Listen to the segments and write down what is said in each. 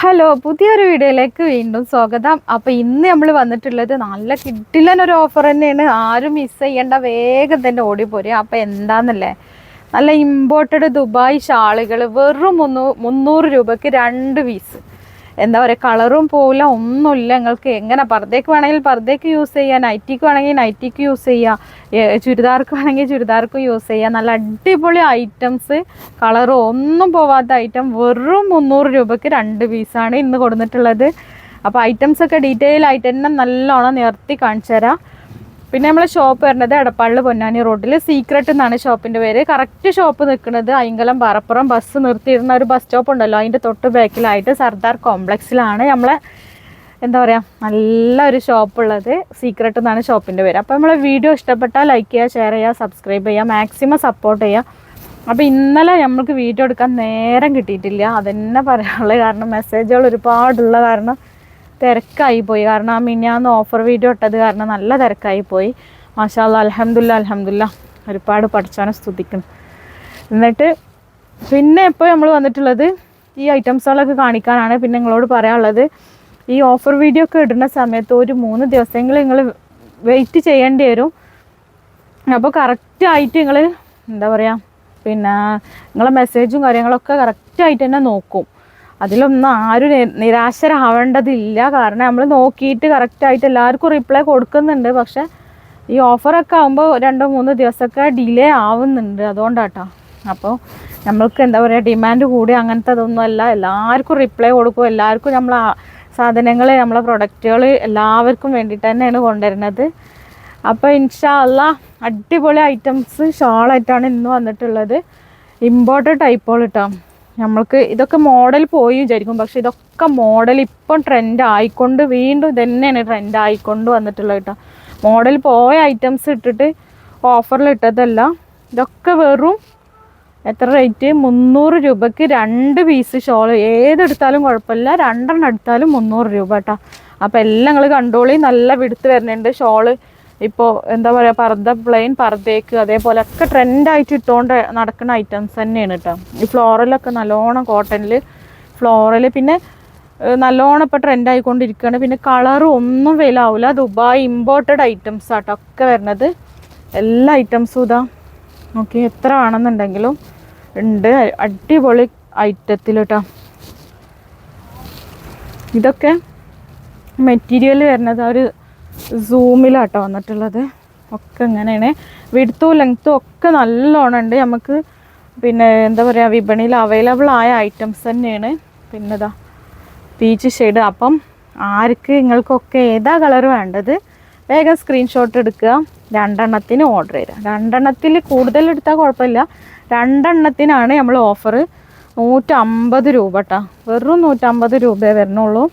Hello പുതിയൊരു വീഡിയോയിലേക്ക് വീണ്ടും സ്വാഗതം. അപ്പോൾ ഇന്ന് നമ്മൾ വന്നിട്ടുള്ളത് നല്ല കിട്ടില്ലൻ ഒരു ഓഫർ തന്നെയാണ്. ആരും മിസ് ചെയ്യേണ്ട വേഗം തന്നെ ഓടിപ്പോരുക അപ്പോൾ എന്താന്നല്ലേ? നല്ല ഇമ്പോർട്ടഡ് ദുബായ് ഷാളുകൾ വെറും മുന്നൂ മുന്നൂറ് രൂപയ്ക്ക് രണ്ട് പീസ് എന്താ പറയുക കളറും പോവില്ല ഒന്നുമില്ല. നിങ്ങൾക്ക് എങ്ങനെ പർദ്ദയ്ക്ക് വേണമെങ്കിൽ പർദ്ദയ്ക്ക് യൂസ് ചെയ്യാം. നൈറ്റിക്ക് വേണമെങ്കിൽ നൈറ്റിക്ക് യൂസ് ചെയ്യാം. ചുരിദാർക്ക് വേണമെങ്കിൽ ചുരിദാർക്ക് യൂസ് ചെയ്യാം. നല്ല അടിപൊളി ഐറ്റംസ് കളറും ഒന്നും പോവാത്ത ഐറ്റം വെറും മുന്നൂറ് രൂപയ്ക്ക് രണ്ട് പീസാണ് ഇന്ന് കൊടുത്തിട്ടുള്ളത് അപ്പോൾ ഐറ്റംസൊക്കെ ഡീറ്റെയിൽ ആയിട്ട് തന്നെ നല്ലോണം നിർത്തി കാണിച്ചു തരാം പിന്നെ നമ്മളെ ഷോപ്പ് വരുന്നത് എടപ്പാളിൽ പൊന്നാനി റോഡിൽ സീക്രട്ട് എന്നാണ് ഷോപ്പിന്റെ പേര്. കറക്റ്റ് ഷോപ്പ് നിൽക്കുന്നത് അയങ്കലം പറപ്പുറം ബസ് നിർത്തിയിരുന്ന ഒരു ബസ് സ്റ്റോപ്പ് ഉണ്ടല്ലോ. അതിന്റെ തൊട്ട് ബാക്കിലായിട്ട് സർദാർ കോംപ്ലക്സിലാണ് നമ്മളെ എന്താ പറയുക നല്ലൊരു ഷോപ്പ് ഉള്ളത്. സീക്രട്ട് എന്നാണ് ഷോപ്പിന്റെ പേര്. അപ്പോൾ നമ്മളെ വീഡിയോ ഇഷ്ടപ്പെട്ടാൽ ലൈക്ക് ചെയ്യുക ഷെയർ ചെയ്യുക സബ്സ്ക്രൈബ് ചെയ്യുക മാക്സിമം സപ്പോർട്ട് ചെയ്യുക. അപ്പോൾ ഇന്നലെ നമ്മൾക്ക് വീഡിയോ എടുക്കാൻ നേരം കിട്ടിയിട്ടില്ല. അതന്നെ പറയാനുള്ളത് കാരണം മെസ്സേജുകൾ ഒരുപാടുള്ള കാരണം. തിരക്കായി പോയി. കാരണം ആ മിനിയാന്ന് ഓഫർ വീഡിയോ ഇട്ടത് കാരണം നല്ല തിരക്കായി പോയി. മാഷാല്ല അലഹമുല്ല അലഹമുല്ല ഒരുപാട് പഠിച്ചവനെ സ്തുതിക്കുന്നു. എന്നിട്ട് പിന്നെ ഇപ്പോൾ നമ്മൾ വന്നിട്ടുള്ളത്? ഈ ഐറ്റംസുകളൊക്കെ കാണിക്കാനാണ് പിന്നെ നിങ്ങളോട് പറയാനുള്ളത്. ഈ ഓഫർ വീഡിയോ ഒക്കെ ഇടുന്ന സമയത്ത് ഒരു മൂന്ന് ദിവസമെങ്കിലും നിങ്ങൾ വെയിറ്റ് ചെയ്യേണ്ടി വരും. അപ്പോൾ കറക്റ്റായിട്ട് നിങ്ങൾ എന്താ പറയുക പിന്നെ നിങ്ങളെ മെസ്സേജും കാര്യങ്ങളൊക്കെ കറക്റ്റായിട്ട് തന്നെ നോക്കും. അതിലൊന്നും ആരും നിരാശരാവേണ്ടതില്ല. കാരണം നമ്മൾ നോക്കിയിട്ട് കറക്റ്റായിട്ട് എല്ലാവർക്കും റിപ്ലൈ കൊടുക്കുന്നുണ്ട്. പക്ഷെ ഈ ഓഫറൊക്കെ ആകുമ്പോൾ രണ്ടോ മൂന്നോ ദിവസമൊക്കെ ഡിലേ ആവുന്നുണ്ട്. അതുകൊണ്ടാട്ടോ. അപ്പോൾ നമ്മൾക്ക് എന്താ പറയുക ഡിമാൻഡ് കൂടി അങ്ങനത്തെ അതൊന്നും അല്ല. എല്ലാവർക്കും റിപ്ലൈ കൊടുക്കും. എല്ലാവർക്കും നമ്മൾ സാധനങ്ങൾ നമ്മളെ പ്രൊഡക്റ്റുകൾ എല്ലാവർക്കും വേണ്ടിയിട്ട് തന്നെയാണ് കൊണ്ടുവരുന്നത്. അപ്പോൾ ഇൻഷാ അല്ല അടിപൊളി ഐറ്റംസ് ഷാളായിട്ടാണ് ഇന്ന് വന്നിട്ടുള്ളത്. ഇമ്പോർട്ടഡ് ടൈപ്പുകൾ കേട്ടോ നമ്മൾക്ക് ഇതൊക്കെ മോഡൽ പോയി വിചാരിക്കും. പക്ഷെ ഇതൊക്കെ മോഡൽ ഇപ്പം ട്രെൻഡ് ആയിക്കൊണ്ട് വീണ്ടും ഇതന്നെയാണ് ട്രെൻഡ് ആയിക്കൊണ്ട് വന്നിട്ടുള്ളത് കേട്ടോ. മോഡൽ പോയ ഐറ്റംസ് ഇട്ടിട്ട് ഓഫറിൽ ഇട്ടതല്ല. ഇതൊക്കെ വെറും എത്ര റേറ്റ് മുന്നൂറ് രൂപയ്ക്ക് രണ്ട് പീസ് ഷോൾ ഏതെടുത്താലും കുഴപ്പമില്ല. രണ്ടെണ്ണം എടുത്താലും മുന്നൂറ് രൂപ കേട്ടോ. അപ്പോൾ എല്ലാം നിങ്ങൾ കണ്ടോളി. നല്ല വിടുത്ത് വരുന്നുണ്ട് ഷോൾ ഇപ്പോൾ എന്താ പറയുക പർദ്ദ പ്ലെയിൻ പർദ്ദയ്ക്ക് അതേപോലെ ഒക്കെ ട്രെൻഡായിട്ട് ഇട്ടുകൊണ്ട് നടക്കുന്ന ഐറ്റംസ് തന്നെയാണ് കേട്ടോ ഈ ഫ്ലോറലൊക്കെ നല്ലോണം കോട്ടണിൽ ഫ്ലോറൽ പിന്നെ നല്ലോണം ഇപ്പോൾ ട്രെൻഡ് ആയിക്കൊണ്ടിരിക്കുകയാണ് പിന്നെ കളറും ഒന്നും വിലാവില്ല ദുബായ് ഇമ്പോർട്ടഡ് ഐറ്റംസ് ആട്ടോ ഒക്കെ വരുന്നത്. എല്ലാ ഐറ്റംസും ഇതാ. നോക്കി എത്ര വേണമെന്നുണ്ടെങ്കിലും ഉണ്ട്. അടിപൊളി ഐറ്റത്തിൽ കേട്ടോ ഇതൊക്കെ മെറ്റീരിയൽ വരുന്നത് ഒരു സൂമിലാട്ടോ വന്നിട്ടുള്ളത്. ഒക്കെ ഇങ്ങനെയാണ് വിടുത്തും ലെങ്ത്തും ഒക്കെ നല്ലോണം ഉണ്ട്. നമുക്ക് പിന്നെ എന്താ പറയുക വിപണിയിൽ അവൈലബിൾ ആയ ഐറ്റംസ് തന്നെയാണ്. പിന്നെ ഇതാ പീച്ച് ഷെയ്ഡ് അപ്പം ആർക്ക് നിങ്ങൾക്കൊക്കെ ഏതാ കളർ വേണ്ടത് വേഗം സ്ക്രീൻഷോട്ട് എടുക്കുക. രണ്ടെണ്ണത്തിന് ഓർഡർ ചെയ്യുക രണ്ടെണ്ണത്തിൽ കൂടുതൽ എടുത്താൽ കുഴപ്പമില്ല. രണ്ടെണ്ണത്തിനാണ് നമ്മൾ ഓഫർ നൂറ്റമ്പത് രൂപ കേട്ടോ വെറും നൂറ്റമ്പത് രൂപയേ വരുന്നുള്ളൂ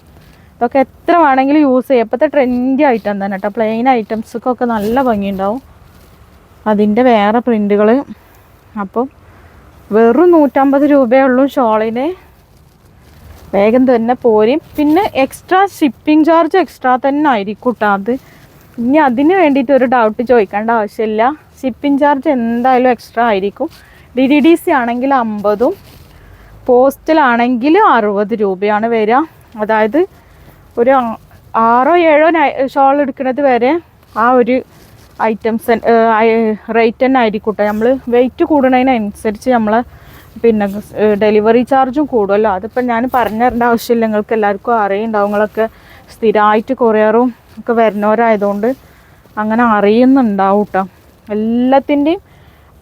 ഇതൊക്കെ എത്ര വേണമെങ്കിലും യൂസ് ചെയ്യാം. ഇപ്പോഴത്തെ ട്രെൻഡി ഐറ്റം തന്നെ കേട്ടോ പ്ലെയിൻ ഐറ്റംസൊക്കെ നല്ല ഭംഗിയുണ്ടാവും. അതിന്റെ വേറെ പ്രിന്റുകൾ അപ്പം വെറും നൂറ്റമ്പത് രൂപയേ ഉള്ളൂ ഷോളിന്. വേഗം തന്നെ പോരും. പിന്നെ എക്സ്ട്രാ ഷിപ്പിംഗ് ചാർജ് എക്സ്ട്രാ തന്നെ ആയിരിക്കും കേട്ടോ അത്. ഇനി അതിന് വേണ്ടിയിട്ട് ഒരു ഡൗട്ട് ചോദിക്കേണ്ട ആവശ്യമില്ല. ഷിപ്പിംഗ് ചാർജ് എന്തായാലും എക്സ്ട്രാ ആയിരിക്കും. ഡി ഡി ഡി സി ആണെങ്കിൽ അമ്പതും പോസ്റ്റിലാണെങ്കിൽ അറുപത് രൂപയാണ് വരിക. അതായത് ഒരു ആറോ ഏഴോ ഷോൾ എടുക്കുന്നത് വരെ ആ ഒരു ഐറ്റംസ് റേറ്റ് തന്നെ ആയിരിക്കും കേട്ടോ നമ്മൾ വെയിറ്റ് കൂടുന്നതിനനുസരിച്ച് നമ്മൾ പിന്നെ ഡെലിവറി ചാർജും കൂടുമല്ലോ അതിപ്പോൾ ഞാൻ പറഞ്ഞു തരേണ്ട ആവശ്യമില്ല. നിങ്ങൾക്ക് എല്ലാവർക്കും അറിയുണ്ടാവും. സ്ഥിരമായിട്ട് കൊറിയറും ഒക്കെ വരുന്നവരായതുകൊണ്ട് അങ്ങനെ അറിയുന്നുണ്ടാവും കേട്ടോ എല്ലാത്തിന്റെയും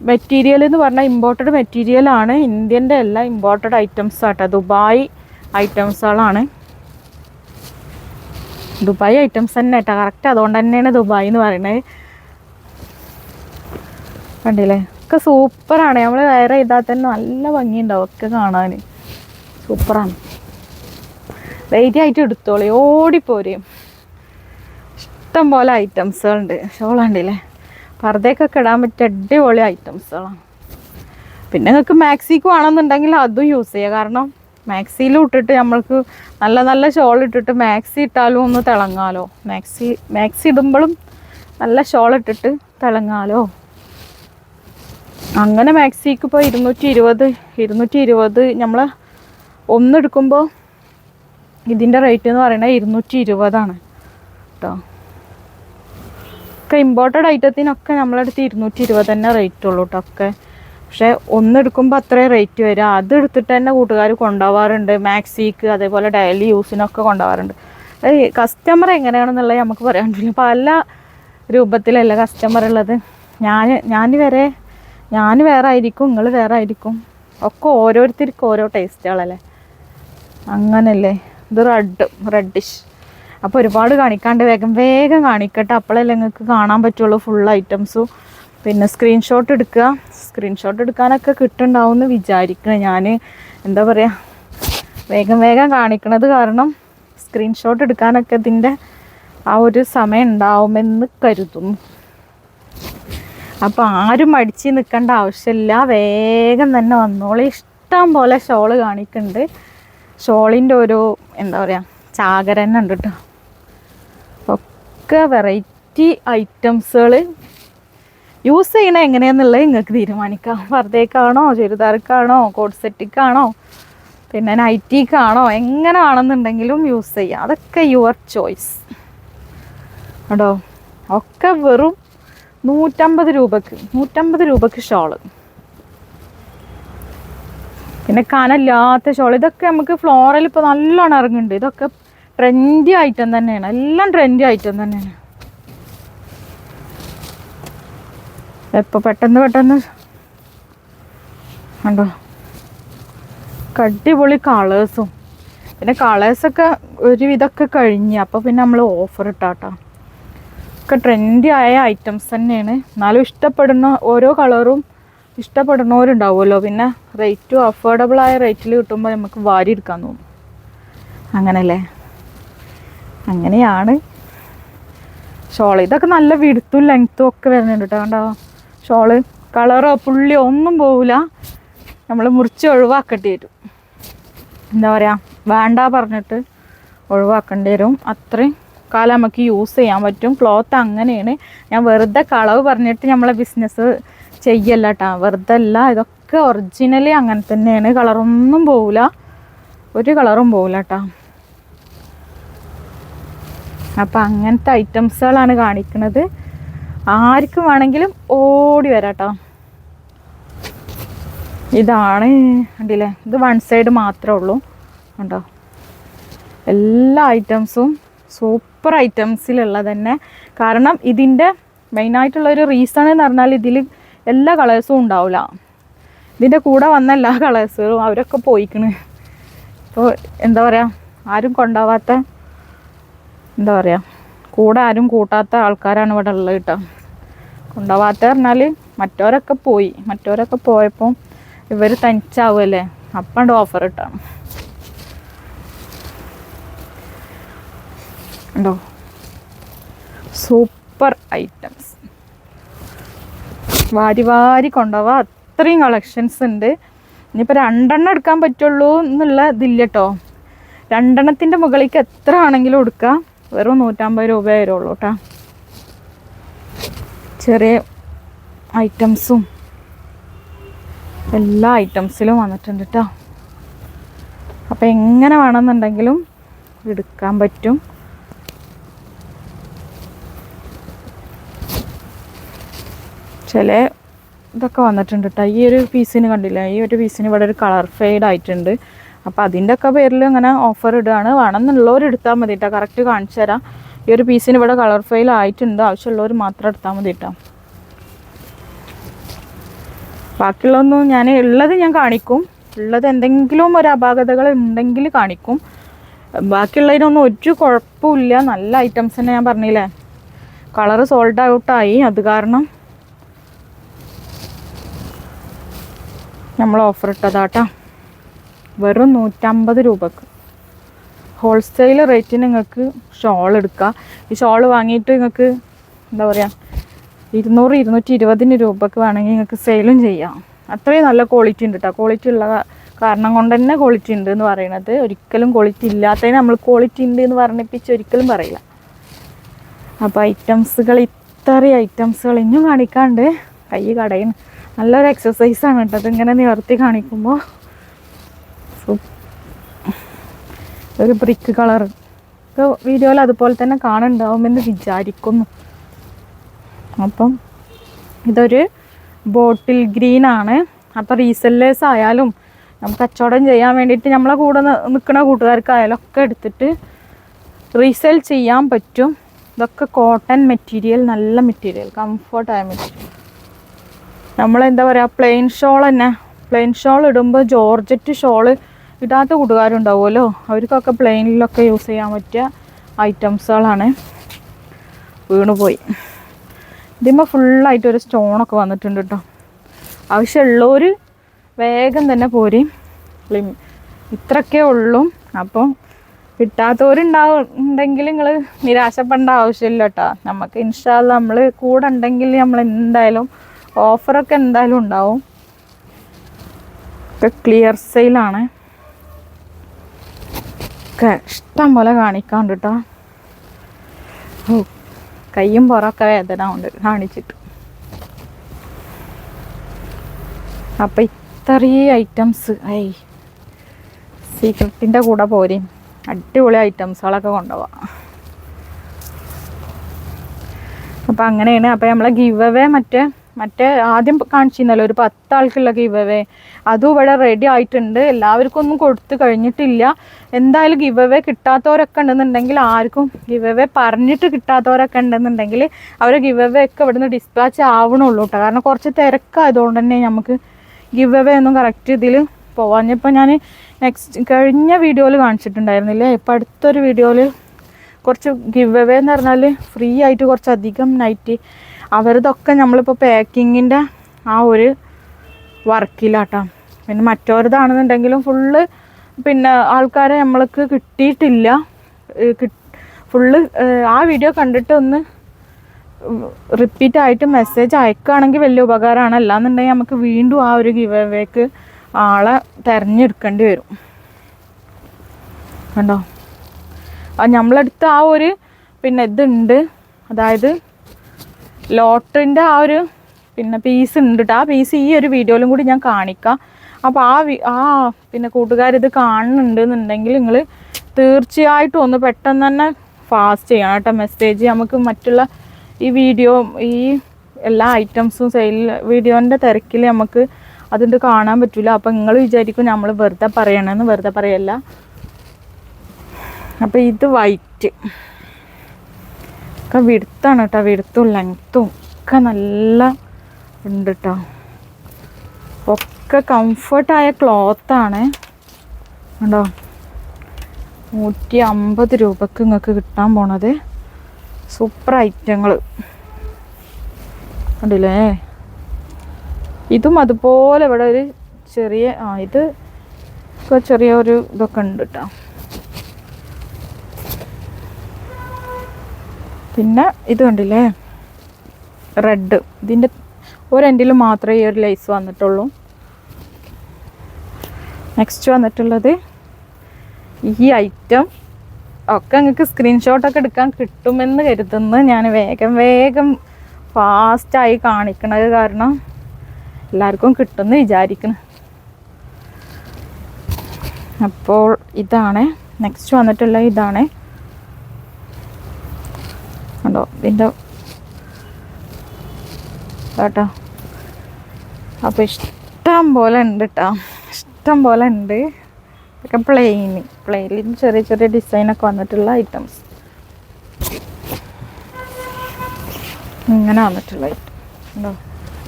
മെറ്റീരിയൽ എന്ന് പറഞ്ഞാൽ ഇമ്പോർട്ടഡ് മെറ്റീരിയലാണ് ഇന്ത്യന്റെ എല്ലാ ഇമ്പോർട്ടഡ് ഐറ്റംസ് ആട്ടോ. ദുബായ് ഐറ്റംസുകളാണ് ദുബായ് ഐറ്റംസ് തന്നെ കേട്ടോ. കറക്റ്റ് അതുകൊണ്ട് തന്നെയാണ് ദുബായ് എന്ന് പറയുന്നത്. കണ്ടില്ലേ? ഒക്കെ സൂപ്പറാണ് നമ്മൾ വേറെ ചെയ്താൽ തന്നെ നല്ല ഭംഗിയുണ്ടാവും ഒക്കെ കാണാൻ സൂപ്പറാണ് ആയിട്ട് എടുത്തോളി. ഓടിപ്പോരും. ഇഷ്ടം പോലെ ഐറ്റംസുകളുണ്ട്. ഷോളുണ്ടല്ലേ പർദ്ദയ്ക്കൊക്കെ ഇടാൻ പറ്റിയ അടിപൊളി ഐറ്റംസുകളാണ്. പിന്നെ നിങ്ങൾക്ക് മാക്സിക്ക് വേണമെന്നുണ്ടെങ്കിൽ അതും യൂസ് ചെയ്യുക കാരണം മാക്സിയിലും ഇട്ടിട്ട് നമ്മൾക്ക് നല്ല നല്ല ഷോൾ ഇട്ടിട്ട് മാക്സി ഇട്ടാലും ഒന്ന് തിളങ്ങാലോ. മാക്സി മാക്സി ഇടുമ്പോഴും നല്ല ഷോൾ ഇട്ടിട്ട് തിളങ്ങാലോ. അങ്ങനെ മാക്സിക്ക് ഇപ്പോൾ ഇരുന്നൂറ്റി ഇരുപത് ഇരുന്നൂറ്റി ഇരുപത് നമ്മൾ ഒന്നെടുക്കുമ്പോൾ ഇതിന്റെ റേറ്റ് എന്ന് പറയുന്നത് ഇരുന്നൂറ്റി ഇരുപതാണ് കേട്ടോ ഒക്കെ ഇമ്പോർട്ടഡ് ഐറ്റത്തിനൊക്കെ നമ്മളടുത്ത് ഇരുന്നൂറ്റി ഇരുപത് തന്നെ റേറ്റ് ഉള്ളൂ കേട്ടോ ഒക്കെ. പക്ഷേ ഒന്നെടുക്കുമ്പോൾ അത്രയും റേറ്റ് വരിക അത് എടുത്തിട്ട് തന്നെ കൂട്ടുകാർ കൊണ്ടുപോകാറുണ്ട് മാക്സിക്ക് അതേപോലെ ഡെയിലി യൂസിനൊക്കെ കൊണ്ടുപോകാറുണ്ട് കസ്റ്റമർ എങ്ങനെയാണെന്നുള്ളത് നമുക്ക് പറയാൻ പറ്റില്ല. പല രൂപത്തിലല്ല കസ്റ്റമർ ഉള്ളത്. ഞാൻ ഞാൻ വരെ ഞാൻ വേറെ ആയിരിക്കും നിങ്ങൾ വേറെ ആയിരിക്കും. ഒക്കെ ഓരോരുത്തർക്കും ഓരോ ടേസ്റ്റുകളല്ലേ അങ്ങനല്ലേ. ഇത് റെഡ് റെഡിഷ് അപ്പോൾ ഒരുപാട് കാണിക്കാണ്ട് വേഗം വേഗം കാണിക്കട്ടെ. അപ്പോഴല്ലേ നിങ്ങൾക്ക് കാണാൻ പറ്റുള്ളൂ ഫുൾ ഐറ്റംസും പിന്നെ സ്ക്രീൻഷോട്ട് എടുക്കുക. സ്ക്രീൻഷോട്ട് എടുക്കാനൊക്കെ കിട്ടുന്നുണ്ടാവും എന്ന് വിചാരിക്കണം. ഞാൻ എന്താ പറയുക വേഗം വേഗം കാണിക്കണത് കാരണം സ്ക്രീൻഷോട്ട് എടുക്കാനൊക്കെ ഇതിന്റെ ആ ഒരു സമയം ഉണ്ടാവുമെന്ന് കരുതുന്നു. അപ്പോൾ ആരും മടിച്ച് നിൽക്കേണ്ട ആവശ്യമില്ല. വേഗം തന്നെ വന്നോളി. ഇഷ്ടം പോലെ ഷോൾ കാണിക്കുന്നുണ്ട് ഷോളിന്റെ ഒരു എന്താ പറയുക ചാകരന്നെ കേട്ടോ ഒക്കെ വെറൈറ്റി ഐറ്റംസുകൾ യൂസ് ചെയ്യണ എങ്ങനെയെന്നുള്ളത് നിങ്ങൾക്ക് തീരുമാനിക്കാം. വെറുതേക്കാണോ ചുരിദാർക്കാണോ കോഡ് സെറ്റിക്കാണോ പിന്നെ നൈറ്റിക്കാണോ എങ്ങനെ ആണെന്നുണ്ടെങ്കിലും യൂസ് ചെയ്യാം. അതൊക്കെ യുവർ ചോയ്സ് കേട്ടോ ഒക്കെ വെറും നൂറ്റമ്പത് രൂപക്ക് നൂറ്റമ്പത് രൂപക്ക് ഷോൾ. പിന്നെ കനല്ലാത്ത ഷോൾ ഇതൊക്കെ നമുക്ക് ഫ്ലോറൽ ഇപ്പോൾ നല്ലോണം ഇറങ്ങുന്നുണ്ട്. ഇതൊക്കെ ട്രെൻഡി ഐറ്റം തന്നെയാണ്. എല്ലാം ട്രെൻഡി ഐറ്റം തന്നെയാണ്. എപ്പോൾ പെട്ടെന്ന് പെട്ടെന്ന്? കണ്ടോ? അടിപൊളി കളേഴ്സും പിന്നെ കളേഴ്സൊക്കെ ഒരുവിധമൊക്കെ കഴിഞ്ഞ്. അപ്പോൾ പിന്നെ നമ്മൾ ഓഫർ ഇട്ടാട്ടോ. ഒക്കെ ട്രെൻഡി ആയ ഐറ്റംസ് തന്നെയാണ്. എന്നാലും ഇഷ്ടപ്പെടുന്ന ഓരോ കളറും ഇഷ്ടപ്പെടുന്നവരുണ്ടാവുമല്ലോ. പിന്നെ റേറ്റും അഫോർഡബിൾ ആയ റേറ്റിൽ കിട്ടുമ്പോൾ നമുക്ക് വാരി എടുക്കാൻ തോന്നും. അങ്ങനല്ലേ? അങ്ങനെയാണ്. ഷോൾ ഇതൊക്കെ നല്ല വിടുത്തും ലെങ്ത്തും ഒക്കെ വരുന്നുണ്ട് കേട്ടോ. കണ്ടോ? ഷോൾ കളറോ പുള്ളിയോ ഒന്നും പോവില്ല നമ്മൾ മുറിച്ച് ഒഴിവാക്കേണ്ടി വരും. എന്താ പറയുക വേണ്ട പറഞ്ഞിട്ട് ഒഴിവാക്കേണ്ടി വരും. അത്രയും കാലം നമുക്ക് യൂസ് ചെയ്യാൻ പറ്റും. ക്ലോത്ത് അങ്ങനെയാണ്. ഞാൻ വെറുതെ കളവ് പറഞ്ഞിട്ട് നമ്മളെ ബിസിനസ് ചെയ്യല്ല കേട്ടോ വെറുതെ അല്ല ഇതൊക്കെ ഒറിജിനലി അങ്ങനെ തന്നെയാണ്. കളറൊന്നും പോവില്ല ഒരു കളറും പോവില്ല കേട്ടോ അപ്പം അങ്ങനത്തെ ഐറ്റംസുകളാണ് കാണിക്കുന്നത് ആർക്കും വേണമെങ്കിലും ഓടി വരാട്ടോ. ഇതാണ് കണ്ടില്ലേ? ഇത് വൺ സൈഡ് മാത്രമേ ഉള്ളൂ. കണ്ടോ? എല്ലാ ഐറ്റംസും സൂപ്പർ ഐറ്റംസിലുള്ളത് തന്നെ. കാരണം ഇതിന്റെ മെയിനായിട്ടുള്ളൊരു റീസൺ എന്ന് പറഞ്ഞാൽ ഇതിൽ എല്ലാ കളേഴ്സും ഉണ്ടാവില്ല ഇതിന്റെ കൂടെ വന്ന എല്ലാ കളേഴ്സും അവരൊക്കെ പോയിക്കണ്. ഇപ്പോൾ എന്താ പറയുക ആരും കൊണ്ടാവാത്ത എന്താ പറയുക കൂടെ ആരും കൂട്ടാത്ത ആൾക്കാരാണ് ഇവിടെ ഉള്ളത് കേട്ടോ. കൊണ്ടുപോവാത്ത പറഞ്ഞാൽ മറ്റവരൊക്കെ പോയി. മറ്റവരൊക്കെ പോയപ്പോൾ ഇവർ തനിച്ചാവുമല്ലേ അപ്പം ഓഫർ ഇട്ടാണ് ഉണ്ടോ സൂപ്പർ ഐറ്റംസ്. വാരി വാരി കൊണ്ടുപോവാ. അത്രയും കളക്ഷൻസ് ഉണ്ട്. ഇനിയിപ്പോൾ രണ്ടെണ്ണം എടുക്കാൻ പറ്റുള്ളൂ എന്നുള്ള ഇതില്ല കേട്ടോ. രണ്ടെണ്ണത്തിന്റെ മുകളിലേക്ക് എത്ര ആണെങ്കിലും എടുക്കാം. വെറും നൂറ്റമ്പത് രൂപയേ വരുള്ളൂ കേട്ടോ ചെറിയ ഐറ്റംസും എല്ലാ ഐറ്റംസിലും വന്നിട്ടുണ്ട് കേട്ടോ അപ്പോൾ എങ്ങനെ വേണമെന്നുണ്ടെങ്കിലും എടുക്കാൻ പറ്റും. ചില ഇതൊക്കെ വന്നിട്ടുണ്ട് കേട്ടോ ഈ ഒരു പീസിന് കണ്ടില്ല? ഈ ഒരു പീസിന് ഇവിടെ ഒരു കളർ ഫെയ്ഡ് ആയിട്ടുണ്ട്. അപ്പോൾ അതിന്റെ ഒക്കെ പേരിൽ ഇങ്ങനെ ഓഫർ ഇടുകയാണ്. വേണമെന്നുള്ളവർ എടുത്താൽ മതി കേട്ടോ കറക്റ്റ് കാണിച്ചു തരാം. ഈ ഒരു പീസിന് ഇവിടെ കളർ ഫെയിൽ ആയിട്ടുണ്ട്. ആവശ്യമുള്ളവർ മാത്രം എടുത്താൽ മതി കേട്ടോ ബാക്കിയുള്ളതൊന്നും ഞാൻ ഉള്ളത് ഞാൻ കാണിക്കും. ഉള്ളത് എന്തെങ്കിലും ഒരു അപാകതകൾ ഉണ്ടെങ്കിൽ കാണിക്കും. ബാക്കിയുള്ളതിനൊന്നും ഒരു കുഴപ്പമില്ല. നല്ല ഐറ്റംസ് തന്നെ ഞാൻ പറഞ്ഞില്ലേ. കളറ് സോൾഡ് ഔട്ടായി അത് കാരണം നമ്മൾ ഓഫർ ഇട്ടതാട്ടാ വെറും നൂറ്റമ്പത് രൂപക്ക്. ഹോൾസെയിൽ റേറ്റിന് നിങ്ങൾക്ക് ഷോൾ എടുക്കാം. ഈ ഷോൾ വാങ്ങിയിട്ട് നിങ്ങൾക്ക് എന്താ പറയുക ഇരുന്നൂറ് ഇരുന്നൂറ്റി ഇരുപതിന് രൂപക്ക് വേണമെങ്കിൽ നിങ്ങൾക്ക് സെയിലും ചെയ്യാം. അത്രയും നല്ല ക്വാളിറ്റി ഉണ്ട് കേട്ടോ ക്വാളിറ്റി ഉള്ള കാരണം കൊണ്ട് തന്നെ ക്വാളിറ്റി ഉണ്ട് എന്ന് പറയുന്നത്. ഒരിക്കലും ക്വാളിറ്റി ഇല്ലാത്തതിന് നമ്മൾ ക്വാളിറ്റി ഉണ്ട് എന്ന് വർണിപ്പിച്ച് ഒരിക്കലും പറയില്ല. അപ്പോൾ ഐറ്റംസുകൾ ഇത്രയും ഐറ്റംസുകൾ ഇനിയും കാണിക്കാണ്ട് കൈ കടയും നല്ലൊരു എക്സസൈസാണ് കേട്ടോ ഇങ്ങനെ നിവർത്തി കാണിക്കുമ്പോൾ ഒരു ബ്രിക്ക് കളർ ഇപ്പോൾ വീഡിയോയിൽ അതുപോലെ തന്നെ കാണുന്നുണ്ടാവുമെന്ന് വിചാരിക്കുന്നു. അപ്പം ഇതൊരു ബോട്ടിൽ ആണ്. അപ്പോൾ റീസെല്ലേഴ്സ് ആയാലും നമുക്ക് കച്ചവടം ചെയ്യാൻ വേണ്ടിയിട്ട് നമ്മളെ കൂടെ നിൽക്കുന്ന കൂട്ടുകാർക്കായാലും ഒക്കെ എടുത്തിട്ട് റീസെൽ ചെയ്യാൻ പറ്റും. ഇതൊക്കെ കോട്ടൺ മെറ്റീരിയൽ നല്ല മെറ്റീരിയൽ കംഫർട്ടായ മെറ്റീരിയൽ നമ്മളെന്താ പറയുക പ്ലെയിൻ ഷോൾ തന്നെ. പ്ലെയിൻ ഷോൾ ഇടുമ്പോൾ ജോർജറ്റ് ഷോൾ ഇടാത്ത കൂട്ടുകാരുണ്ടാവുമല്ലോ. അവർക്കൊക്കെ പ്ലെയിനിലൊക്കെ യൂസ് ചെയ്യാൻ പറ്റിയ ഐറ്റംസുകളാണ് വീണുപോയി. ഇതിന്മേൽ ഫുള്ളായിട്ട് ഒരു സ്റ്റോണൊക്കെ വന്നിട്ടുണ്ട് കേട്ടോ ആവശ്യമുള്ളവർ വേഗം തന്നെ പോരി. ഇത്രക്കേ ഉള്ളൂ. അപ്പം കിട്ടാത്തവരുണ്ടാവും ഉണ്ടെങ്കിൽ നിങ്ങൾ നിരാശപ്പെടേണ്ട ആവശ്യമില്ല കേട്ടോ നമുക്ക് ഇൻഷാല്ല നമ്മൾ കൂടെ ഉണ്ടെങ്കിൽ നമ്മൾ എന്തായാലും ഓഫറൊക്കെ എന്തായാലും ഉണ്ടാവും. ഒക്കെ ക്ലിയർ സെയിലാണ് ഒക്കെ ഇഷ്ടം പോലെ കാണിക്കാണ്ട് കേട്ടോ ഓ കയ്യും പുറമൊക്കെ വേദന ഉണ്ട് കാണിച്ചിട്ട്. അപ്പം ഇത്രയും ഐറ്റംസ് ഐ സീക്രട്ടിന്റെ കൂടെ പോരെ. അടിപൊളി ഐറ്റംസുകളൊക്കെ കൊണ്ടുപോവാം. അപ്പം അങ്ങനെയാണ്. അപ്പം നമ്മളെ ഗിവ് അവേ മറ്റേ മറ്റേ ആദ്യം കാണിച്ചിരുന്നല്ലോ ഒരു പത്ത് ആൾക്കുള്ള അവേ അതും ഇവിടെ റെഡി ആയിട്ടുണ്ട്. എല്ലാവർക്കും ഒന്നും കൊടുത്തു കഴിഞ്ഞിട്ടില്ല. എന്തായാലും ഗിവ് കിട്ടാത്തവരൊക്കെ ഉണ്ടെന്നുണ്ടെങ്കിൽ ആർക്കും ഗിവ് പറഞ്ഞിട്ട് കിട്ടാത്തവരൊക്കെ ഉണ്ടെന്നുണ്ടെങ്കിൽ അവരെ ഗിവ് ഒക്കെ ഇവിടുന്ന് ഡിസ്പാച്ച് ആവണുള്ളൂ കേട്ടോ കാരണം കുറച്ച് തിരക്കായതുകൊണ്ട് തന്നെ നമുക്ക് ഗിവ് ഒന്നും കറക്റ്റ് ഇതിൽ പോവാഞ്ഞപ്പോൾ ഞാൻ നെക്സ്റ്റ് കഴിഞ്ഞ വീഡിയോയിൽ കാണിച്ചിട്ടുണ്ടായിരുന്നില്ലേ? ഇപ്പം അടുത്തൊരു വീഡിയോയിൽ കുറച്ച് ഗിവ് എന്ന് പറഞ്ഞാൽ ഫ്രീ ആയിട്ട് കുറച്ചധികം നൈറ്റ് അവരതൊക്കെ നമ്മളിപ്പോൾ പാക്കിങ്ങിന്റെ ആ ഒരു വർക്കിലാട്ടോ. പിന്നെ മറ്റവരതാണെന്നുണ്ടെങ്കിലും ഫുള്ള് പിന്നെ ആൾക്കാരെ നമ്മൾക്ക് കിട്ടിയിട്ടില്ല. ഫുള്ള് ആ വീഡിയോ കണ്ടിട്ട് ഒന്ന് റിപ്പീറ്റ് ആയിട്ട് മെസ്സേജ് അയക്കുകയാണെങ്കിൽ വലിയ ഉപകാരമാണ്. അല്ലാന്നുണ്ടെങ്കിൽ നമുക്ക് വീണ്ടും ആ ഒരു ഗിവ് അവേക്ക് ആളെ തിരഞ്ഞെടുക്കേണ്ടി വരും. കണ്ടോ? നമ്മളടുത്ത് ആ ഒരു പിന്നെ ഇതുണ്ട്. അതായത് ലോട്ടറിന്റെ ആ ഒരു പിന്നെ പീസ് ഉണ്ട് കേട്ടോ ആ പീസ് ഈ ഒരു വീഡിയോയിലും കൂടി ഞാൻ കാണിക്കാം. അപ്പോൾ ആ ആ പിന്നെ കൂട്ടുകാരിത് കാണുന്നുണ്ട് എന്നുണ്ടെങ്കിൽ നിങ്ങൾ തീർച്ചയായിട്ടും ഒന്ന് പെട്ടെന്ന് തന്നെ ഫാസ്റ്റ് ചെയ്യണം കേട്ടോ. മെസ്സേജ് നമുക്ക് മറ്റുള്ള ഈ വീഡിയോ ഈ എല്ലാ ഐറ്റംസും സെയിൽ വീഡിയോന്റെ തിരക്കിൽ നമുക്ക് അതുകൊണ്ട് കാണാൻ പറ്റില്ല അപ്പം നിങ്ങൾ വിചാരിക്കും നമ്മൾ വെറുതെ പറയണമെന്ന് വെറുതെ പറയല്ല. അപ്പോൾ ഇത് വൈറ്റ് ഒക്കെ വിടുത്താണ് കേട്ടോ വിടുത്തും ലെങ്ത്തും ഒക്കെ നല്ല ഉണ്ട് കേട്ടോ ഒക്കെ കംഫർട്ടായ ക്ലോത്താണ് ഉണ്ടോ നൂറ്റി അമ്പത് രൂപക്ക് നിങ്ങൾക്ക് കിട്ടാൻ പോണത്. സൂപ്പർ ഐറ്റങ്ങൾ കണ്ടില്ലേ? ഇതും അതുപോലെ ഇവിടെ ഒരു ചെറിയ ആ ഇത് ചെറിയ ഒരു ഇതൊക്കെ ഉണ്ട് കേട്ടോ പിന്നെ ഇത് കണ്ടില്ലേ റെഡ് ഇതിന്റെ ഒരെൻഡിൽ മാത്രമേ ഈ ഒരു ലൈസ് വന്നിട്ടുള്ളൂ. നെക്സ്റ്റ് വന്നിട്ടുള്ളത് ഈ ഐറ്റം ഒക്കെ നിങ്ങൾക്ക് സ്ക്രീൻഷോട്ടൊക്കെ എടുക്കാൻ കിട്ടുമെന്ന് കരുതുന്നു. ഞാൻ വേഗം വേഗം ഫാസ്റ്റായി കാണിക്കണത് കാരണം എല്ലാവർക്കും കിട്ടുമെന്ന് വിചാരിക്കുന്നു. അപ്പോൾ ഇതാണ്. നെക്സ്റ്റ് വന്നിട്ടുള്ള ഇതാണ് കണ്ടോ ഇതിന്റെ കേട്ടോ. അപ്പോൾ ഇഷ്ടം പോലെ ഉണ്ട് കേട്ടോ ഇഷ്ടം പോലെ ഉണ്ട്. ഇതൊക്കെ പ്ലെയിൻ പ്ലെയിനിൽ ചെറിയ ചെറിയ ഡിസൈനൊക്കെ വന്നിട്ടുള്ള ഐറ്റംസ് ഇങ്ങനെ വന്നിട്ടുള്ള ഐറ്റം ഉണ്ടോ?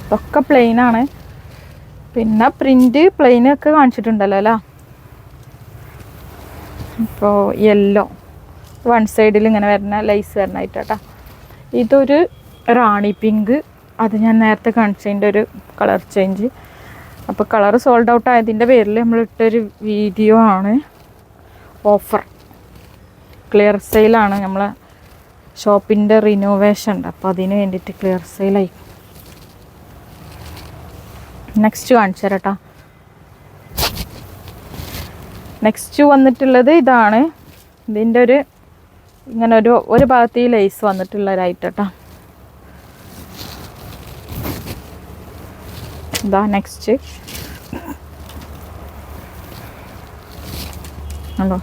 ഇതൊക്കെ പ്ലെയിനാണ് പിന്നെ പ്രിന്റ് പ്ലെയിനൊക്കെ കാണിച്ചിട്ടുണ്ടല്ലോ അല്ലേ? ഇപ്പോൾ യെല്ലോ വൺ സൈഡിൽ ഇങ്ങനെ വരുന്ന ലൈസ് വരുന്നതായിട്ട് കേട്ടോ ഇതൊരു റാണി പിങ്ക്. അത് ഞാൻ നേരത്തെ കാണിച്ചതിന്റെ ഒരു കളർ ചേഞ്ച്. അപ്പോൾ കളർ സോൾഡ് ഔട്ട് ആയതിന്റെ പേരിൽ നമ്മളിട്ടൊരു വീഡിയോ ആണ്. ഓഫർ. ക്ലിയർ സെയിലാണ് നമ്മളെ ഷോപ്പിന്റെ റിനോവേഷൻ. ഉണ്ട് അപ്പോൾ അതിന് വേണ്ടിയിട്ട് ക്ലിയർ സെയിലായി നെക്സ്റ്റ് കാണിച്ചു തരട്ടാ നെക്സ്റ്റ് വന്നിട്ടുള്ളത് ഇതാണ്. ഇതിന്റെ ഒരു ഇങ്ങനെ ഒരു ഒരു ഭാഗത്ത് ഈ ലേസ് വന്നിട്ടുള്ള ഒരു ഐറ്റം കേട്ടോ ഇതാ നെക്സ്റ്റ് ഉണ്ടോ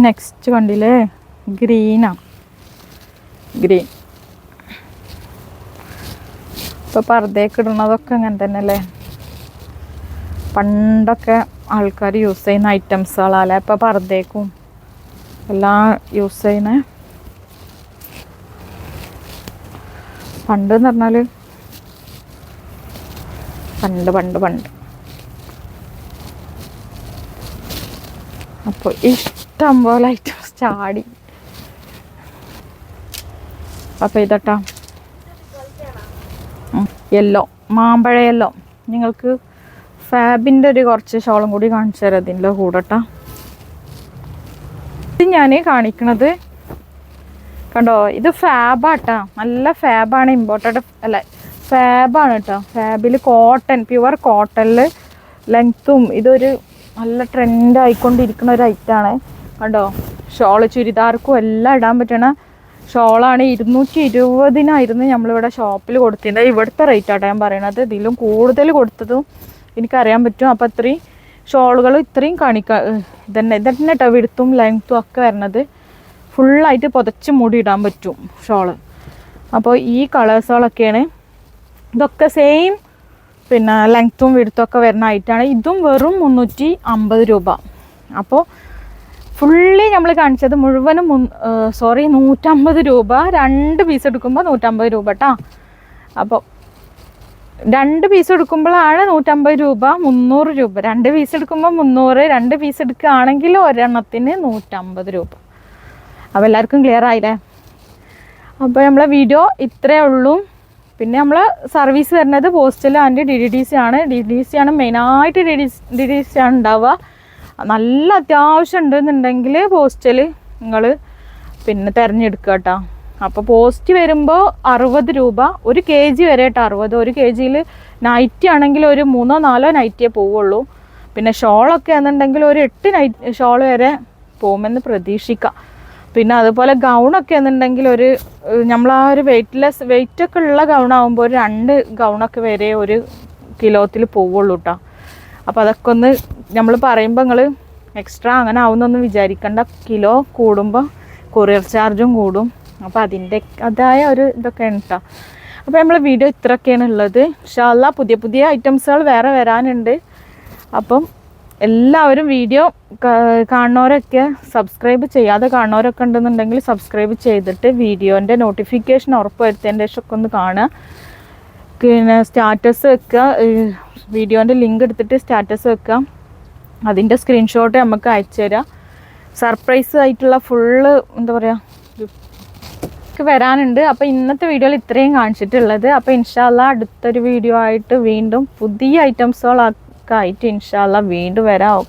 നെക്സ്റ്റ് കണ്ടില്ലേ? ഗ്രീനാ ഗ്രീൻ ഇപ്പോൾ പർദ്ദയൊക്കെ ഇടുന്നതൊക്കെ അങ്ങനെ തന്നെ അല്ലേ പണ്ടൊക്കെ ആൾക്കാർ യൂസ് ചെയ്യുന്ന ഐറ്റംസുകളാണ് ഇപ്പോൾ പർദ്ദയ്ക്കും എല്ലാം യൂസ് ചെയ്യുന്ന. പണ്ട് എന്ന് പറഞ്ഞാൽ പണ്ട് പണ്ട് പണ്ട്. അപ്പോൾ ഇഷ്ടം പോലെ ഐറ്റംസ് ചാടി. അപ്പോൾ ഇതട്ടാ. യെല്ലോ മാമ്പഴ യെല്ലോ നിങ്ങൾക്ക് ഫാബിന്റെ ഒരു കുറച്ച് ഷോളും കൂടി കാണിച്ചു തരാം ഇതിന്റെ കൂടട്ടാ. ഇത് ഞാൻ കാണിക്കണത് കണ്ടോ? ഇത് ഫാബാട്ടാ. നല്ല ഫാബാണ് ഇമ്പോർട്ടന്റ് അല്ല ഫാബാണ് കേട്ടോ. ഫാബിൽ കോട്ടൺ പ്യുവർ കോട്ടണിൽ ലെങ്ത്തും ഇതൊരു നല്ല ട്രെൻഡ് ആയിക്കൊണ്ടിരിക്കുന്ന ഒരു ഐറ്റാണ് കണ്ടോ? ഷോൾ ചുരിദാർക്കും എല്ലാം ഇടാൻ പറ്റണ ഷോളാണ്. ഇരുന്നൂറ്റി ഇരുപതിനായിരുന്നു നമ്മളിവിടെ ഷോപ്പിൽ കൊടുത്തിരുന്നത്. ഇവിടുത്തെ റേറ്റ് ആട്ടോ ഞാൻ പറയണത്. ഇതിലും കൂടുതൽ കൊടുത്തതും എനിക്കറിയാൻ പറ്റും. അപ്പോൾ അത്രയും ഷോളുകൾ ഇത്രയും കാണിക്ക ഇതന്നെ ഇതന്നെ കേട്ടോ വിടുത്തും ലെങ്ത്തും ഒക്കെ വരണത്. ഫുള്ളായിട്ട് പുതച്ച് മൂടി ഇടാൻ പറ്റും ഷോൾ. അപ്പോൾ ഈ കളേഴ്സുകളൊക്കെയാണ് ഇതൊക്കെ സെയിം പിന്നെ ലെങ്ത്തും വിടുത്തും ഒക്കെ വരുന്ന ആയിട്ടാണ് ഇതും വെറും മുന്നൂറ്റി അമ്പത് രൂപ. അപ്പോൾ ഫുള്ളി നമ്മൾ കാണിച്ചത് മുഴുവനും സോറി നൂറ്റമ്പത് രൂപ. രണ്ട് പീസ് എടുക്കുമ്പോൾ നൂറ്റമ്പത് രൂപ കേട്ടോ അപ്പോൾ രണ്ട് പീസ് എടുക്കുമ്പോഴാണ് നൂറ്റമ്പത് രൂപ മുന്നൂറ് രൂപ. രണ്ട് പീസ് എടുക്കുമ്പോൾ മുന്നൂറ് രണ്ട് പീസ് എടുക്കുകയാണെങ്കിൽ ഒരെണ്ണത്തിന് നൂറ്റമ്പത് രൂപ. അപ്പോൾ എല്ലാവർക്കും ക്ലിയർ ആയില്ലേ? അപ്പോൾ നമ്മളെ വീഡിയോ ഇത്രയേ ഉള്ളൂ. പിന്നെ നമ്മൾ സർവീസ് തരുന്നത് postal and D D D C ആണ്. ഡി ഡി സി ആണ് മെയിനായിട്ട് D D D D C ആണ് ഉണ്ടാവുക. നല്ല അത്യാവശ്യം ഉണ്ടെന്നുണ്ടെങ്കിൽ പോസ്റ്റൽ നിങ്ങൾ പിന്നെ തിരഞ്ഞെടുക്കുക കേട്ടോ. അപ്പോൾ പോസ്റ്റ് വരുമ്പോൾ അറുപത് രൂപ ഒരു കെ ജി വരെ അറുപത്. ഒരു കെ ജിയിൽ നൈറ്റി ആണെങ്കിൽ ഒരു മൂന്നോ നാലോ നൈറ്റിയേ പോവുള്ളൂ. പിന്നെ ഷോളൊക്കെ ആണെന്നുണ്ടെങ്കിൽ ഒരു എട്ട് നൈറ്റ് ഷോൾ വരെ പോകുമെന്ന് പ്രതീക്ഷിക്കാം. പിന്നെ അതുപോലെ ഗൗണൊക്കെ എന്നുണ്ടെങ്കിൽ ഒരു നമ്മൾ ആ ഒരു വെയ്റ്റ്ലെസ് വെയിറ്റ് ഒക്കെ ഉള്ള ഗൗണാകുമ്പോൾ ഒരു രണ്ട് ഗൗണൊക്കെ വരെ ഒരു കിലോത്തിൽ പോവുള്ളൂ കേട്ടോ അപ്പോൾ അതൊക്കെ ഒന്ന് നമ്മൾ പറയുമ്പോൾ നിങ്ങൾ എക്സ്ട്രാ അങ്ങനെ ആവുന്നൊന്നും വിചാരിക്കേണ്ട. കിലോ കൂടുമ്പോൾ കൊറിയർ ചാർജും കൂടും. അപ്പോൾ അതിന്റെ അതായ ഒരു ഇതൊക്കെയാണ് കേട്ടോ അപ്പോൾ നമ്മൾ വീഡിയോ ഇത്രയൊക്കെയാണ് ഉള്ളത്. ഷാല്ല പുതിയ പുതിയ ഐറ്റംസുകൾ വേറെ വരാനുണ്ട്. അപ്പം എല്ലാവരും വീഡിയോ കാണുന്നവരൊക്കെ സബ്സ്ക്രൈബ് ചെയ്യാതെ കാണുന്നവരൊക്കെ ഉണ്ടെന്നുണ്ടെങ്കിൽ സബ്സ്ക്രൈബ് ചെയ്തിട്ട് വീഡിയോന്റെ നോട്ടിഫിക്കേഷൻ ഉറപ്പ് വരുത്തിയതിന്റെ ശേഷമൊക്കെ ഒന്ന് കാണുക. പിന്നെ സ്റ്റാറ്റസ് വെക്കുക. വീഡിയോന്റെ ലിങ്ക് എടുത്തിട്ട് സ്റ്റാറ്റസ് വെക്കുക. അതിന്റെ സ്ക്രീൻഷോട്ട് നമുക്ക് അയച്ചു തരാം സർപ്രൈസ് ആയിട്ടുള്ള ഫുള്ള് എന്താ പറയുക ഒക്കെ വരാനുണ്ട്. അപ്പോൾ ഇന്നത്തെ വീഡിയോയിൽ ഇത്രയും കാണിച്ചിട്ടുള്ളത്. അപ്പോൾ ഇൻഷാല്ല അടുത്തൊരു വീഡിയോ ആയിട്ട് വീണ്ടും പുതിയ ഐറ്റംസുകളൊക്കെ ആയിട്ട് ഇൻഷാല്ല വീണ്ടും വരാം.